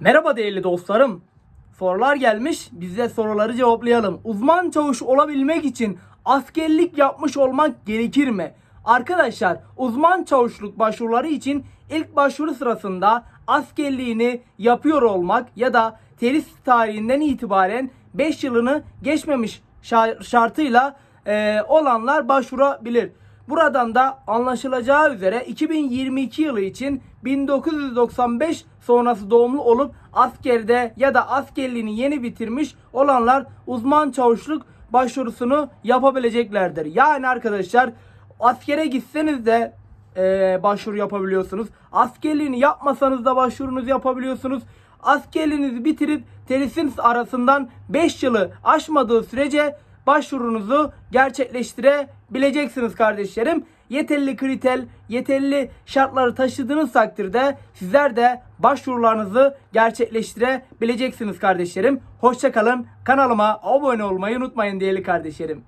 Merhaba değerli dostlarım. Sorular gelmiş. Biz de soruları cevaplayalım. Uzman çavuş olabilmek için askerlik yapmış olmak gerekir mi? Arkadaşlar uzman çavuşluk başvuruları için ilk başvuru sırasında askerliğini yapıyor olmak ya da terhis tarihinden itibaren 5 yılını geçmemiş şa- şartıyla olanlar başvurabilir. Buradan da anlaşılacağı üzere 2022 yılı için 1995 sonrası doğumlu olup askerde ya da askerliğini yeni bitirmiş olanlar uzman çavuşluk başvurusunu yapabileceklerdir. Yani arkadaşlar askere gitseniz de e, başvuru yapabiliyorsunuz. Askerliğini yapmasanız da başvurunuzu yapabiliyorsunuz. Askerliğinizi bitirip tersin arasından 5 yılı aşmadığı sürece başvurunuzu gerçekleştirebileceksiniz kardeşlerim. Yeterli kriter, yeterli şartları taşıdığınız takdirde sizler de başvurularınızı gerçekleştirebileceksiniz kardeşlerim. Hoşçakalın. Kanalıma abone olmayı unutmayın değerli kardeşlerim.